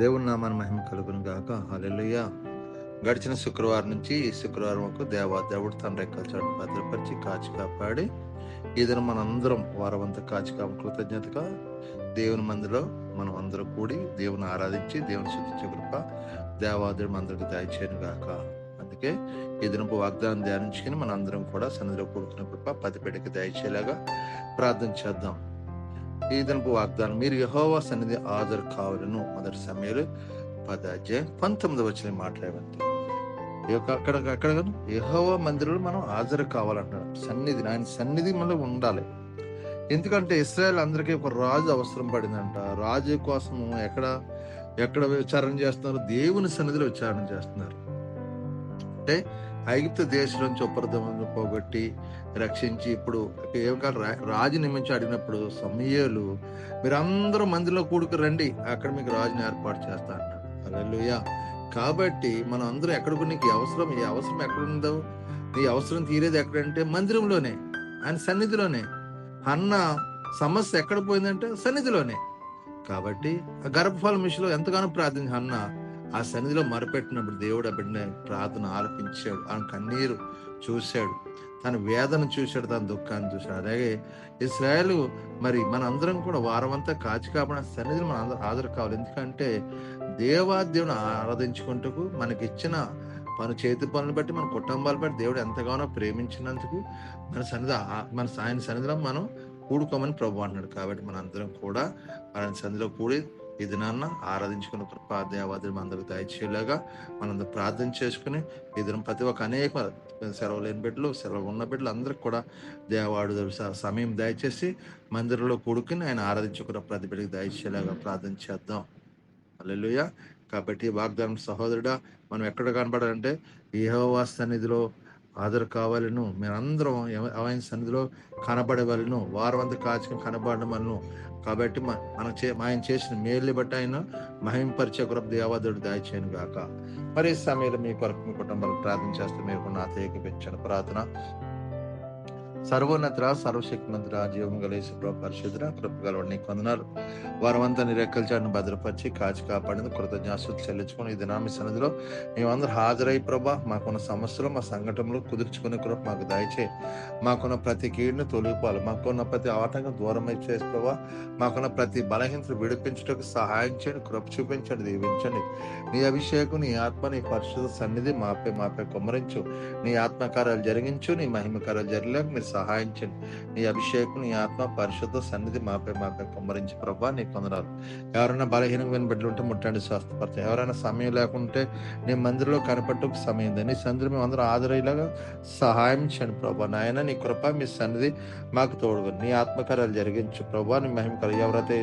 దేవుని నామాన్ని మహిమ కలుగును గాక. హలెలుయ్య గడిచిన శుక్రవారం నుంచి ఈ శుక్రవారం వరకు దేవా దేవుడు తన రెక్కల చాటు భద్రపరిచి కాచి కాపాడి ఇదను మనందరం వారమంతా కాచి కాపు కృతజ్ఞతగా దేవుని మందిలో మనం అందరం కూడి దేవుని ఆరాధించి దేవుని శుద్ధించే కృప దేవాదేవుడు అందరికి దయచేయను గాక. అందుకే ఈ దినపు వాగ్దానం ధ్యానించుకుని మన అందరం కూడా సన్నిధిలో కూడుకున్న కృప పదిపేటకి దయచేలాగా ప్రార్థన చేద్దాం. ఈ వాగ్దానం మీరు యహోవా సన్నిధి హాజరు కావాలను. మొదటి సమయంలో పదాధ్యాయం పంతొమ్మిది వచ్చిన మాట్లాడమంటే ఈ యొక్క అక్కడ అక్కడ యహోవా మందిరంలో మనం హాజరు కావాలంటున్నాం సన్నిధి ఆయన సన్నిధి మనలో ఉండాలి. ఎందుకంటే ఇస్రాయల్ అందరికీ ఒక రాజు అవసరం పడిందంట. రాజు కోసం ఎక్కడ ఎక్కడ విచారణ చేస్తున్నారు దేవుని సన్నిధిలో విచారణ చేస్తున్నారు. అంటే ఐగుప్తు దేశం నుంచి ఉపరదమను పోగొట్టి రక్షించి ఇప్పుడు ఏం రా- రాజు నియమించి అడిగినప్పుడు సమయాలు మీరందరూ మందిలో కూడుకు రండి అక్కడ మీకు రాజుని ఏర్పాటు చేస్తా అన్నాడు. అలెలుయా కాబట్టి మనం అందరూ ఎక్కడికి నీకు అవసరం ఈ అవసరం ఎక్కడ ఉందో నీ అవసరం తీరేది ఎక్కడంటే మందిరంలోనే ఆయన సన్నిధిలోనే. అన్న సమస్య ఎక్కడ పోయిందంటే సన్నిధిలోనే. కాబట్టి గర్భఫల మిషలో ఎంతగానో ప్రార్థించి అన్న ఆ సన్నిధిలో మరపెట్టినప్పుడు దేవుడు ఆ బిడ్డ ప్రార్థన ఆలపించాడు. ఆయన కన్నీరు చూశాడు. తన వేదన చూశాడు తన దుఃఖాన్ని చూశాడు. అలాగే ఇస్రాయల్ మరి మన అందరం కూడా వారమంతా కాచి కాపాడిన సన్నిధిని మన అందరం హాజరు కావాలి. ఎందుకంటే దేవాదేవుని ఆరాధించుకుంటూ మనకి ఇచ్చిన మన చేతి పనులు బట్టి మన కుటుంబాలు బట్టి దేవుడు ఎంతగానో ప్రేమించినందుకు మన సన్నిధి మన ఆయన సన్నిధిలో మనం కూడుకోమని ప్రభు అన్నాడు కాబట్టి మన అందరం కూడా ఆయన సన్నిధిలో కూడి ఈ దినాన్న ఆరాధించుకున్న కృప అందరికి దయచేలాగా మనందరూ ప్రార్థన చేసుకుని ఈ దినం ప్రతి ఒక్క అనేక సెలవు లేని బిడ్డలు సెలవు ఉన్న బిడ్డలు అందరికి కూడా దేవాడు సమయం దయచేసి మందిరంలో కూడుకుని ఆయన ఆరాధించుకున్న ప్రతి బిడ్డకి దయచేలాగా ప్రార్థన చేద్దాం. అల్లెలుయ కాబట్టి వాగ్దానం సహోదరుడా మనం ఎక్కడ కనపడాలంటే ఏహోవా సన్నిధిలో హాజరు కావాలను మీరందరం ఎవ- ఆయన సన్నిధిలో కనబడవలను వారమంతా కాచుకుని కనబడమలను కాబట్టి మనం చే ఆయన చేసిన మేలు బట్టి ఆయన మహింపరిచే కొరకు దేవాదుడు దాయిచేయను గాక. మరి సమయంలో మీ కొరకు మీ కుటుంబాలు ప్రార్థన చేస్తే మీరు నాతో ఏకపించిన ప్రార్థన సర్వోన్నత సర్వశక్తిమంతుడ జీవం గలేసి పరిశుద్ధ కృపగల నీకు వందనాలు. వారమంతా నీ రెక్కల చాటును భద్రపరిచి కాచి కాపాడింది కృతజ్ఞాసులు చెల్లించుకుని ఈ దినామి సన్నిధిలో మేమందరూ హాజరై ప్రభా మాకున్న సమస్యలు మా సంఘటనలు కుదుర్చుకునే కృప మాకు దయచే మాకున్న ప్రతి కీడును తొలగిపోవాలి. మాకున్న ప్రతి ఆటంకం దూరం చేసి ప్రభా మాకున్న ప్రతి బలహీనతను విడిపించడానికి సహాయం చేయండి కృప చూపించండి దీవించండి. నీ అభిషేకం నీ ఆత్మ నీ పరిశుద్ధ సన్నిధి మాపై మాపై కుమ్మరించు. నీ ఆత్మకార్యాలు జరిగించు నీ మహిమ కార్యాలు జరిగలేక మీరు సహాయం చేయండి నీ అభిషేకం నీ ఆత్మ పరిశుద్ధ సన్నిధి మాపై మాపై కుమ్మరించి ప్రభా నీ కొందరాలు. ఎవరైనా బలహీనమైన బిడ్డలు ఉంటే ముట్టండి స్వస్థపరచ ఎవరైనా సమయం లేకుంటే నీ మందిరంలో కనపట్టుకు సమయం నీ సన్నిధి మేము అందరూ ఆదరయ్యేలాగా సహాయం చేయండి ప్రభా. నాయన నీ కృప మీ సన్నిధి మాకు తోడుగా నీ ఆత్మకార్యాలు జరిగించు ప్రభా. నీ మహిమ ఎవరైతే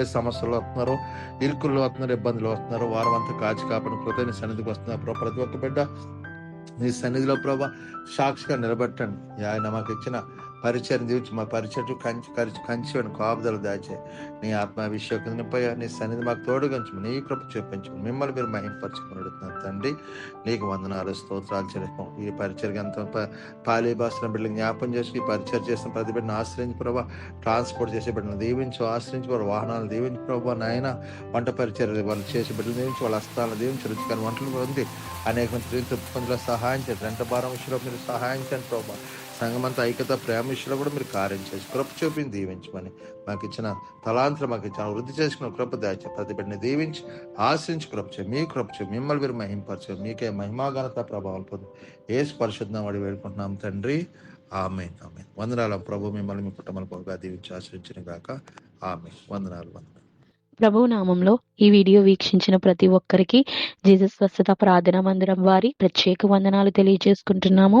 ఏ సమస్యలు వస్తున్నారో ఇరుకుల్లో వస్తున్నారు ఇబ్బందులు వస్తున్నారు వారం అంతా కాచి కాపాడు కృత నీ సన్నిధికి వస్తున్నారు ప్రభా ప్రతి ఒక్క బిడ్డ నీ సన్నిధిలో ప్రభా సాక్షిగా నిలబెట్టండి. ఆయన మాకు ఇచ్చిన పరిచయం దీవించి మా పరిచయం కంచి కరిచి కంచి అని కాపుదలు దాచే. నీ ఆత్మాభిషేకం నింపయ్యా నీ సన్నిధి మాకు తోడుగంచు నీ కృప చూపించు. మిమ్మల్ని మీరు మహింపరచుకుని అడుగుతున్నాను తండ్రి. నీకు వందనాలు స్తోత్రాలు చెల్లిస్తాం. ఈ పరిచయం ఎంత పాలీ భాషన బిడ్డలు జ్ఞాపం చేసి ఈ పరిచయం చేసిన ప్రతి బిడ్డను ఆశ్రయించి ప్రభా. ట్రాన్స్పోర్ట్ చేసే బిడ్డను దీవించు ఆశ్రయించి వాహనాలు దీవించి ప్రభావ నాయన వంట పరిచయం వాళ్ళు చేసే బిడ్డలు దీవించి వాళ్ళ హస్తాలను దీవించి రుచికరమైన వంటలు ఉంది అనేక మంది తృప్తిలో సహాయం చేయండి. రెంట భారం విషయంలో మీరు సహాయం చేయండి ప్రభావ సంఘమంతా ఐక్యత ప్రేమ విషయంలో కూడా మీరు కార్యం చేసి కృప చూపింది దీవించమని మాకు ఇచ్చిన తలాంతరం మాకు ఇచ్చిన వృద్ధి చేసుకున్న కృప దాచి ప్రతి బిడ్డని దీవించి ఆశించి కృప చే మీ కృప చే మిమ్మల్ని మీరు మహింపరచు. మీకే మహిమాఘనత ప్రభావం పొందు. ఏ పరిశుద్ధం వాడి వేడుకుంటున్నాం తండ్రి. ఆమె ఆమె వందనాలు ప్రభు మిమ్మల్ని మీ కుటుంబాల బాగా దీవించి ఆశ్రయించిన గాక. ఆమె వందనాలు వందనాలు. ప్రభు నామంలో ఈ వీడియో వీక్షించిన ప్రతి ఒక్కరికి జీసస్ స్వస్థత ప్రార్థన మందిరం వారి ప్రత్యేక వందనాలు తెలియజేసుకుంటున్నాము.